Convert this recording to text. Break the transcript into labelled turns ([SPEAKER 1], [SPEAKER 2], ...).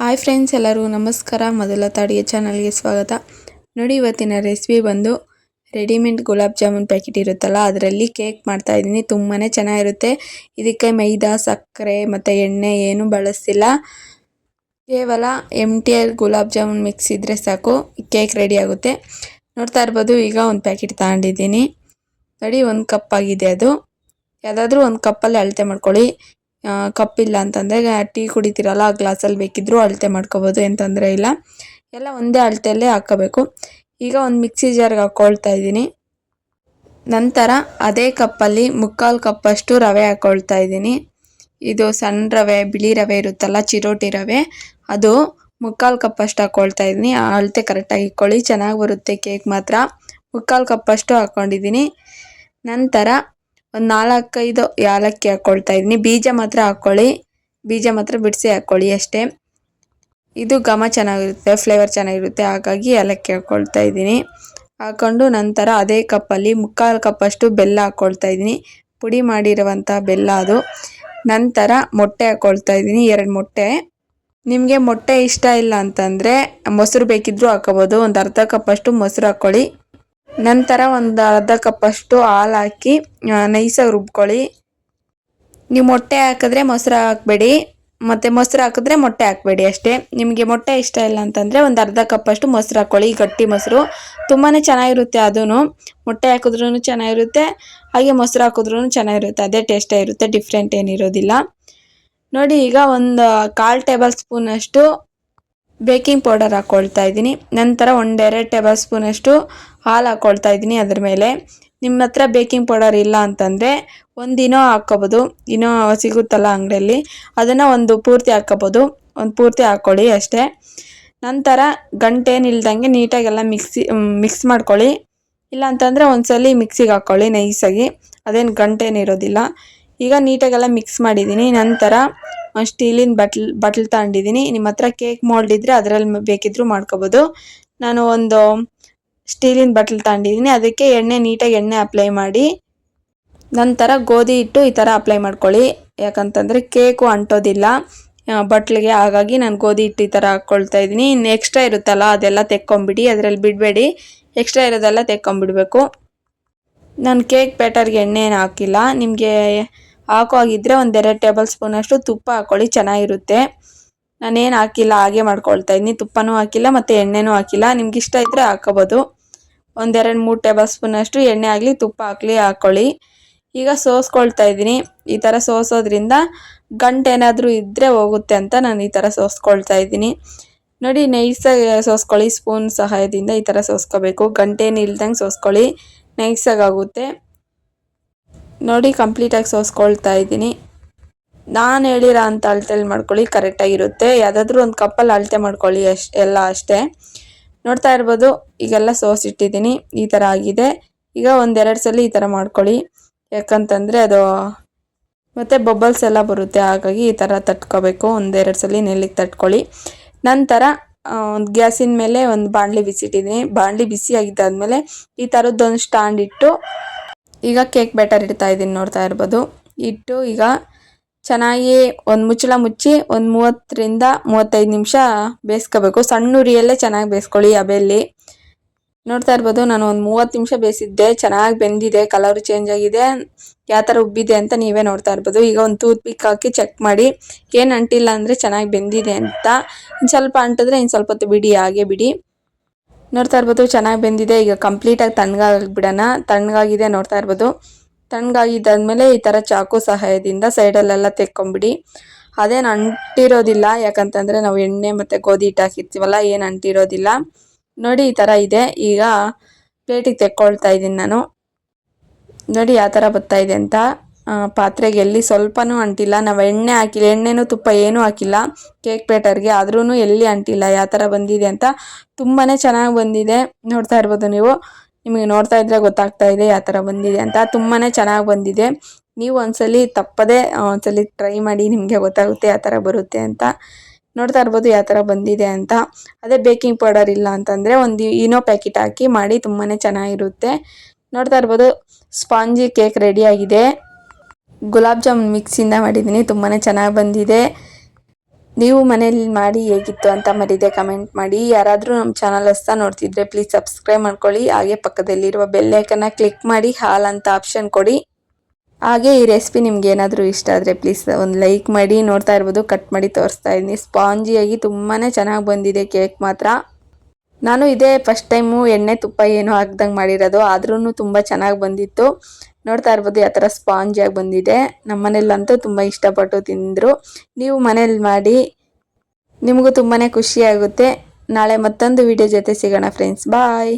[SPEAKER 1] Hi friends, ಎಲ್ಲರೂ ನಮಸ್ಕಾರ. ಮೊದಲ ತಾಡಿಯ ಚಾನಲ್ಗೆ ಸ್ವಾಗತ. ನೋಡಿ, ಇವತ್ತಿನ ರೆಸಿಪಿ ಬಂದು ರೆಡಿಮೇಡ್ ಗುಲಾಬ್ ಜಾಮೂನ್ ಪ್ಯಾಕೆಟ್ ಇರುತ್ತಲ್ಲ, ಅದರಲ್ಲಿ ಕೇಕ್ ಮಾಡ್ತಾ ಇದ್ದೀನಿ. ತುಂಬಾ ಚೆನ್ನಾಗಿರುತ್ತೆ. ಇದಕ್ಕೆ ಮೈದಾ, ಸಕ್ಕರೆ, ಮತ್ತು ಎಣ್ಣೆ ಏನು ಬಳಸ್ತಿಲ್ಲ. ಕೇವಲ M T L gulab jamun mix ಇದ್ದರೆ ಸಾಕು. ಕೇಕ್ ರೆಡಿ ಆಗುತ್ತೆ. ನೋಡ್ತಾ ಇರ್ಬೋದು, ಈಗ ಒಂದು ಪ್ಯಾಕೆಟ್ ತಗೊಂಡಿದ್ದೀನಿ. ನೋಡಿ, ಒಂದು ಕಪ್ ಆಗಿದೆ ಅದು. ಯಾವುದಾದ್ರೂ ಒಂದು ಕಪ್ಪಲ್ಲಿ ಅಳತೆ ಮಾಡ್ಕೊಳ್ಳಿ. ಕಪ್ ಇಲ್ಲ ಅಂತಂದರೆ ಟೀ ಕುಡಿತೀರಲ್ಲ, ಆ ಗ್ಲಾಸಲ್ಲಿ ಬೇಕಿದ್ದರೂ ಅಳತೆ ಮಾಡ್ಕೋಬೋದು ಏನು ತೊಂದರೆ ಇಲ್ಲ. ಎಲ್ಲ ಒಂದೇ ಅಳತೆಯಲ್ಲೇ ಹಾಕ್ಕೋಬೇಕು ಈಗ ಒಂದು ಮಿಕ್ಸಿ ಜಾರ್ಗೆ ಹಾಕ್ಕೊಳ್ತಾ ಇದ್ದೀನಿ. ನಂತರ ಅದೇ ಕಪ್ಪಲ್ಲಿ ಮುಕ್ಕಾಲು ಕಪ್ಪಷ್ಟು ರವೆ ಹಾಕ್ಕೊಳ್ತಾ ಇದ್ದೀನಿ. ಇದು ಸಣ್ಣ ರವೆ, ಬಿಳಿ ರವೆ ಇರುತ್ತಲ್ಲ, ಚಿರೋಟಿ ರವೆ, ಅದು ಮುಕ್ಕಾಲು ಕಪ್ಪಷ್ಟು ಹಾಕ್ಕೊಳ್ತಾ ಇದ್ದೀನಿ. ಆ ಅಳತೆ ಕರೆಕ್ಟಾಗಿ ಇಕ್ಕೊಳ್ಳಿ ಚೆನ್ನಾಗಿ ಬರುತ್ತೆ ಕೇಕ್ ಮಾತ್ರ. ಮುಕ್ಕಾಲು ಕಪ್ಪಷ್ಟು ಹಾಕ್ಕೊಂಡಿದ್ದೀನಿ ನಂತರ ಒಂದು ನಾಲ್ಕೈದು ಏಲಕ್ಕಿ ಹಾಕ್ಕೊಳ್ತಾ ಇದ್ದೀನಿ. ಬೀಜ ಮಾತ್ರ ಹಾಕ್ಕೊಳ್ಳಿ ಬೀಜ ಮಾತ್ರ ಬಿಡಿಸಿ ಹಾಕ್ಕೊಳ್ಳಿ ಅಷ್ಟೇ. ಇದು ಘಮ ಚೆನ್ನಾಗಿರುತ್ತೆ, ಫ್ಲೇವರ್ ಚೆನ್ನಾಗಿರುತ್ತೆ. ಹಾಗಾಗಿ ಏಲಕ್ಕಿ ಹಾಕ್ಕೊಳ್ತಾ ಇದ್ದೀನಿ. ಹಾಕ್ಕೊಂಡು ನಂತರ ಅದೇ ಕಪ್ಪಲ್ಲಿ ಮುಕ್ಕಾಲು ಕಪ್ಪಷ್ಟು ಬೆಲ್ಲ ಹಾಕ್ಕೊಳ್ತಾ ಇದ್ದೀನಿ. ಪುಡಿ ಮಾಡಿರುವಂಥ ಬೆಲ್ಲ ಅದು. ನಂತರ ಮೊಟ್ಟೆ ಹಾಕ್ಕೊಳ್ತಾ ಇದ್ದೀನಿ, ಎರಡು ಮೊಟ್ಟೆ. ನಿಮಗೆ ಮೊಟ್ಟೆ ಇಷ್ಟ ಇಲ್ಲ ಅಂತಂದರೆ ಮೊಸರು ಬೇಕಿದ್ದರೂ ಹಾಕೋಬೋದು ಒಂದು ಅರ್ಧ ಕಪ್ಪಷ್ಟು ಮೊಸರು ಹಾಕ್ಕೊಳ್ಳಿ ನಂತರ ಒಂದು ಅರ್ಧ ಕಪ್ಪಷ್ಟು ಹಾಲು ಹಾಕಿ ನೈಸಾಗಿ ರುಬ್ಕೊಳ್ಳಿ. ನೀವು ಮೊಟ್ಟೆ ಹಾಕಿದ್ರೆ ಮೊಸರು ಹಾಕಬೇಡಿ. ಮತ್ತು ಮೊಸರು ಹಾಕಿದ್ರೆ ಮೊಟ್ಟೆ ಹಾಕಬೇಡಿ ಅಷ್ಟೇ. ನಿಮಗೆ ಮೊಟ್ಟೆ ಇಷ್ಟ ಇಲ್ಲ ಅಂತಂದರೆ ಒಂದು ಅರ್ಧ ಕಪ್ಪಷ್ಟು ಮೊಸರು ಹಾಕ್ಕೊಳ್ಳಿ ಗಟ್ಟಿ ಮೊಸರು. ತುಂಬಾ ಚೆನ್ನಾಗಿರುತ್ತೆ ಅದೂ ಮೊಟ್ಟೆ ಹಾಕಿದ್ರೂ ಚೆನ್ನಾಗಿರುತ್ತೆ, ಹಾಗೆ ಮೊಸರು ಹಾಕಿದ್ರೂ ಚೆನ್ನಾಗಿರುತ್ತೆ. ಅದೇ ಟೇಸ್ಟೇ ಇರುತ್ತೆ ಡಿಫ್ರೆಂಟ್ ಏನಿರೋದಿಲ್ಲ. ನೋಡಿ ಈಗ ಒಂದು ಕಾಲು ಟೇಬಲ್ ಸ್ಪೂನಷ್ಟು ಬೇಕಿಂಗ್ ಪೌಡರ್ ಹಾಕ್ಕೊಳ್ತಾ ಇದ್ದೀನಿ. ನಂತರ ಒಂದೆರಡು ಟೇಬಲ್ ಸ್ಪೂನಷ್ಟು ಹಾಲು ಹಾಕ್ಕೊಳ್ತಾ ಇದ್ದೀನಿ ಅದ್ರ ಮೇಲೆ. ನಿಮ್ಮ ಹತ್ರ ಬೇಕಿಂಗ್ ಪೌಡರ್ ಇಲ್ಲ ಅಂತಂದರೆ ಒಂದು ಇನೋ ಹಾಕ್ಕೋಬೋದು. ಇನೋ ಸಿಗುತ್ತಲ್ಲ ಅಂಗಡಿಯಲ್ಲಿ ಅದನ್ನು ಒಂದು ಪೂರ್ತಿ ಹಾಕ್ಕೋಬೋದು. ಒಂದು ಪೂರ್ತಿ ಹಾಕ್ಕೊಳ್ಳಿ ಅಷ್ಟೇ. ನಂತರ ಗಂಟೇನಿಲ್ದಂಗೆ ನೀಟಾಗೆಲ್ಲ ಮಿಕ್ಸಿ ಮಿಕ್ಸ್ ಮಾಡ್ಕೊಳ್ಳಿ. ಇಲ್ಲ ಅಂತಂದರೆ ಒಂದ್ಸಲಿ ಮಿಕ್ಸಿಗೆ ಹಾಕ್ಕೊಳ್ಳಿ ನೈಸಾಗಿ. ಅದೇನು ಗಂಟೇನಿರೋದಿಲ್ಲ ಈಗ ನೀಟಾಗೆಲ್ಲ ಮಿಕ್ಸ್ ಮಾಡಿದ್ದೀನಿ. ನಂತರ ಸ್ಟೀಲಿನ ಬಟ್ಲ್ ಬಟ್ಲ್ ತಗೊಂಡಿದ್ದೀನಿ ನಿಮ್ಮ ಹತ್ರ ಕೇಕ್ ಮೋಲ್ಡ್ ಇದ್ದರೆ ಅದರಲ್ಲಿ ಬೇಕಿದ್ದರೂ ಮಾಡ್ಕೋಬೋದು. ನಾನು ಒಂದು ಸ್ಟೀಲಿನ ಬಟ್ಲ್ ತಗೊಂಡಿದ್ದೀನಿ ಅದಕ್ಕೆ ಎಣ್ಣೆ, ನೀಟಾಗಿ ಎಣ್ಣೆ ಅಪ್ಲೈ ಮಾಡಿ, ನಂತರ ಗೋಧಿ ಹಿಟ್ಟು ಈ ಥರ ಅಪ್ಲೈ ಮಾಡ್ಕೊಳ್ಳಿ. ಯಾಕಂತಂದರೆ ಕೇಕು ಅಂಟೋದಿಲ್ಲ. ಬಟ್ಲಿಗೆ ಹಾಗಾಗಿ ನಾನು ಗೋಧಿ ಹಿಟ್ಟು ಈ ಥರ ಹಾಕ್ಕೊಳ್ತಾ ಇದ್ದೀನಿ. ಇನ್ನು ಎಕ್ಸ್ಟ್ರಾ ಇರುತ್ತಲ್ಲ, ಅದೆಲ್ಲ ತೆಕ್ಕೊಂಬಿಡಿ. ಅದರಲ್ಲಿ ಬಿಡಬೇಡಿ. ಎಕ್ಸ್ಟ್ರಾ ಇರೋದೆಲ್ಲ ತೆಕ್ಕೊಂಬಿಡ್ಬೇಕು. ನಾನು ಕೇಕ್ ಬ್ಯಾಟರ್ಗೆ ಎಣ್ಣೆ ಏನು ಹಾಕಿಲ್ಲ. ನಿಮಗೆ ಹಾಕೋ ಹಾಗಿದ್ರೆ ಒಂದೆರಡು ಟೇಬಲ್ ಸ್ಪೂನಷ್ಟು ತುಪ್ಪ ಹಾಕೊಳ್ಳಿ, ಚೆನ್ನಾಗಿರುತ್ತೆ. ನಾನೇನು ಹಾಕಿಲ್ಲ, ಹಾಗೆ ಮಾಡ್ಕೊಳ್ತಾ ಇದ್ದೀನಿ. ತುಪ್ಪನೂ ಹಾಕಿಲ್ಲ, ಮತ್ತು ಎಣ್ಣೆನೂ ಹಾಕಿಲ್ಲ. ನಿಮ್ಗೆ ಇಷ್ಟ ಇದ್ದರೆ ಹಾಕೋಬೋದು. ಒಂದೆರಡು ಮೂರು ಟೇಬಲ್ ಸ್ಪೂನಷ್ಟು ಎಣ್ಣೆ ಆಗಲಿ, ತುಪ್ಪ ಹಾಕಲಿ ಹಾಕ್ಕೊಳ್ಳಿ ಈಗ ಸೋಸ್ಕೊಳ್ತಾ ಇದ್ದೀನಿ. ಈ ಥರ ಸೋಸೋದ್ರಿಂದ ಗಂಟೇನಾದರೂ ಇದ್ದರೆ ಹೋಗುತ್ತೆ ಅಂತ ನಾನು ಈ ಥರ ಸೋಸ್ಕೊಳ್ತಾ ಇದ್ದೀನಿ. ನೋಡಿ ನೈಸಾಗಿ ಸೋಸ್ಕೊಳ್ಳಿ, ಸ್ಪೂನ್ ಸಹಾಯದಿಂದ ಈ ಥರ ಸೋಸ್ಕೋಬೇಕು. ಗಂಟೇನು ಇಲ್ದಂಗೆ ಸೋಸ್ಕೊಳ್ಳಿ. ನೈಸಾಗಿ ಆಗುತ್ತೆ. ನೋಡಿ ಕಂಪ್ಲೀಟಾಗಿ ಸೋಸ್ಕೊಳ್ತಾ ಇದ್ದೀನಿ. ನಾನು ಹೇಳಿರೋ ಅಂತ ಅಳತೆಲಿ ಮಾಡ್ಕೊಳ್ಳಿ ಕರೆಕ್ಟಾಗಿರುತ್ತೆ ಯಾವುದಾದ್ರೂ ಒಂದು ಕಪ್ಪಲ್ಲಿ ಅಳತೆ ಮಾಡ್ಕೊಳ್ಳಿ ಅಷ್ಟು ಎಲ್ಲ ಅಷ್ಟೇ. ನೋಡ್ತಾ ಇರ್ಬೋದು, ಈಗೆಲ್ಲ ಸೋಸ್ ಇಟ್ಟಿದ್ದೀನಿ ಈ ಥರ ಆಗಿದೆ. ಈಗ ಒಂದೆರಡು ಸಲ ಈ ಥರ ಮಾಡ್ಕೊಳ್ಳಿ. ಯಾಕಂತಂದರೆ ಅದು ಮತ್ತು ಬಬಲ್ಸ್ ಎಲ್ಲ ಬರುತ್ತೆ, ಹಾಗಾಗಿ ಈ ಥರ ತಟ್ಕೋಬೇಕು. ಒಂದೆರಡು ಸಲ ನೆಲ್ಲಿಗೆ ತಟ್ಕೊಳ್ಳಿ. ನಂತರ ಒಂದು ಗ್ಯಾಸಿನ ಮೇಲೆ ಒಂದು ಬಾಣಲಿ ಬಿಸಿಟ್ಟಿದ್ದೀನಿ. ಬಾಣಲಿ ಬಿಸಿ ಆಗಿದ್ದಾದಮೇಲೆ ಈ ಥರದ್ದೊಂದು ಸ್ಟ್ಯಾಂಡ್ ಇಟ್ಟು ಈಗ ಕೇಕ್ ಬ್ಯಾಟರ್ ಇಡ್ತಾ ಇದ್ದೀನಿ ನೋಡ್ತಾ ಇರ್ಬೋದು. ಇಟ್ಟು ಈಗ ಚೆನ್ನಾಗಿ ಒಂದು ಮುಚ್ಚಳ ಮುಚ್ಚಿ ಒಂದು ಮೂವತ್ತರಿಂದ ಮೂವತ್ತೈದು ನಿಮಿಷ ಬೇಯಿಸ್ಕೋಬೇಕು. ಸಣ್ಣ ಉರಿಯಲ್ಲೇ ಚೆನ್ನಾಗಿ ಬೇಯಿಸ್ಕೊಳ್ಳಿ ಅಬೆಯಲ್ಲಿ ನೋಡ್ತಾ ಇರ್ಬೋದು, ನಾನು ಒಂದು ಮೂವತ್ತು ನಿಮಿಷ ಬೇಯಿಸಿದ್ದೆ. ಚೆನ್ನಾಗಿ ಬೆಂದಿದೆ ಕಲರ್ ಚೇಂಜ್ ಆಗಿದೆ. ಯಾವ ಥರ ಉಬ್ಬಿದೆ ಅಂತ ನೀವೇ ನೋಡ್ತಾ ಇರ್ಬೋದು. ಈಗ ಒಂದು ತೂತ್ ಪಿಕ್ ಹಾಕಿ ಚೆಕ್ ಮಾಡಿ, ಏನು ಅಂಟಿಲ್ಲ ಅಂದರೆ ಚೆನ್ನಾಗಿ ಬೆಂದಿದೆ ಅಂತ. ಇನ್ನು ಸ್ವಲ್ಪ ಅಂಟಿದ್ರೆ ಇನ್ನು ಸ್ವಲ್ಪ ಹೊತ್ತು ಬಿಡಿ, ಹಾಗೆ ಬಿಡಿ. ನೋಡ್ತಾ ಇರ್ಬೋದು, ಚೆನ್ನಾಗಿ ಬೆಂದಿದೆ. ಈಗ ಕಂಪ್ಲೀಟಾಗಿ ತಣ್ಣಗಾಗಿಬಿಡೋಣ ತಣ್ಣಗಾಗಿದೆ ನೋಡ್ತಾ ಇರ್ಬೋದು. ತಣ್ಣಗಾಗಿದ್ದಾದ್ಮೇಲೆ ಈ ಥರ ಚಾಕು ಸಹಾಯದಿಂದ ಸೈಡಲ್ಲೆಲ್ಲ ತೆಕ್ಕೊಂಬಿಡಿ. ಅದೇನು ಅಂಟಿರೋದಿಲ್ಲ. ಯಾಕಂತಂದರೆ ನಾವು ಎಣ್ಣೆ ಮತ್ತು ಗೋಧಿ ಹಿಟ್ಟು ಹಾಕಿರ್ತೀವಲ್ಲ, ಏನು ಅಂಟಿರೋದಿಲ್ಲ. ನೋಡಿ ಈ ಥರ ಇದೆ. ಈಗ ಪ್ಲೇಟಿಗೆ ತೆಕ್ಕೊಳ್ತಾ ಇದ್ದೀನಿ ನಾನು. ನೋಡಿ ಯಾವ ಥರ ಬರ್ತಾಯಿದೆ ಅಂತ. ಪಾತ್ರೆಗೆ ಎಲ್ಲಿ ಸ್ವಲ್ಪನೂ ಅಂಟಿಲ್ಲ. ನಾವು ಎಣ್ಣೆ ಹಾಕಿಲ್ಲ. ಎಣ್ಣೆನೂ ತುಪ್ಪ ಏನೂ ಹಾಕಿಲ್ಲ. ಕೇಕ್ ಪೇಟರ್ಗೆ ಆದ್ರೂ ಎಲ್ಲಿ ಅಂಟಿಲ್ಲ. ಯಾವ ಥರ ಬಂದಿದೆ ಅಂತ ತುಂಬಾ ಚೆನ್ನಾಗಿ ಬಂದಿದೆ. ನೋಡ್ತಾ ಇರ್ಬೋದು ನೀವು. ನಿಮಗೆ ನೋಡ್ತಾ ಇದ್ರೆ ಗೊತ್ತಾಗ್ತಾ ಇದೆ ಯಾವ ಥರ ಬಂದಿದೆ ಅಂತ. ತುಂಬಾ ಚೆನ್ನಾಗಿ ಬಂದಿದೆ. ನೀವು ಒಂದ್ಸಲಿ ತಪ್ಪದೆ ಒಂದ್ಸಲಿ ಟ್ರೈ ಮಾಡಿ ನಿಮಗೆ ಗೊತ್ತಾಗುತ್ತೆ ಯಾವ ಥರ ಬರುತ್ತೆ ಅಂತ. ನೋಡ್ತಾ ಇರ್ಬೋದು ಯಾವ ಥರ ಬಂದಿದೆ ಅಂತ. ಅದೇ ಬೇಕಿಂಗ್ ಪೌಡರ್ ಇಲ್ಲ ಅಂತಂದರೆ ಒಂದು ಇನೋ ಪ್ಯಾಕೆಟ್ ಹಾಕಿ ಮಾಡಿ ತುಂಬಾ ಚೆನ್ನಾಗಿರುತ್ತೆ. ನೋಡ್ತಾ ಇರ್ಬೋದು ಸ್ಪಾಂಜಿ ಕೇಕ್ ರೆಡಿಯಾಗಿದೆ ಗುಲಾಬ್ ಜಾಮೂನ್ ಮಿಕ್ಸಿಂದ ಮಾಡಿದ್ದೀನಿ ತುಂಬಾ ಚೆನ್ನಾಗಿ ಬಂದಿದೆ. ನೀವು ಮನೇಲಿ ಮಾಡಿ ಹೇಗಿತ್ತು ಅಂತ ಮರಿದೆ ಕಮೆಂಟ್ ಮಾಡಿ. ಯಾರಾದರೂ ನಮ್ಮ ಚಾನಲ್ ಹೊಸ್ತಾ ನೋಡ್ತಿದ್ರೆ ಪ್ಲೀಸ್ ಸಬ್ಸ್ಕ್ರೈಬ್ ಮಾಡ್ಕೊಳ್ಳಿ. ಹಾಗೆ ಪಕ್ಕದಲ್ಲಿರುವ ಬೆಲ್ಲೈಕನ್ನ ಕ್ಲಿಕ್ ಮಾಡಿ, ಹಾಲ್ ಅಂತ ಆಪ್ಷನ್ ಕೊಡಿ. ಹಾಗೆ ಈ ರೆಸಿಪಿ ನಿಮ್ಗೆ ಏನಾದರೂ ಇಷ್ಟ ಆದರೆ ಪ್ಲೀಸ್ ಒಂದು ಲೈಕ್ ಮಾಡಿ. ನೋಡ್ತಾ ಇರ್ಬೋದು ಕಟ್ ಮಾಡಿ ತೋರಿಸ್ತಾ ಇದ್ದೀನಿ. ಸ್ಪಾಂಜಿಯಾಗಿ ತುಂಬಾ ಚೆನ್ನಾಗಿ ಬಂದಿದೆ ಕೇಕ್ ಮಾತ್ರ. ನಾನು ಇದೇ ಫಸ್ಟ್ ಟೈಮು ಎಣ್ಣೆ ತುಪ್ಪ ಏನು ಹಾಕ್ದಂಗೆ ಮಾಡಿರೋದು ಆದ್ರೂ ತುಂಬ ಚೆನ್ನಾಗಿ ಬಂದಿತ್ತು. ನೋಡ್ತಾ ಇರ್ಬೋದು ಯಾವ ಥರ ಆಗಿ ಬಂದಿದೆ. ನಮ್ಮ ಮನೇಲಂತೂ ತುಂಬ ಇಷ್ಟಪಟ್ಟು ತಿಂದರು. ನೀವು ಮನೇಲಿ ಮಾಡಿ, ನಿಮಗೂ ತುಂಬಾ ಖುಷಿ ಆಗುತ್ತೆ. ನಾಳೆ ಮತ್ತೊಂದು ವಿಡಿಯೋ ಜೊತೆ ಸಿಗೋಣ ಫ್ರೆಂಡ್ಸ್ ಬಾಯ್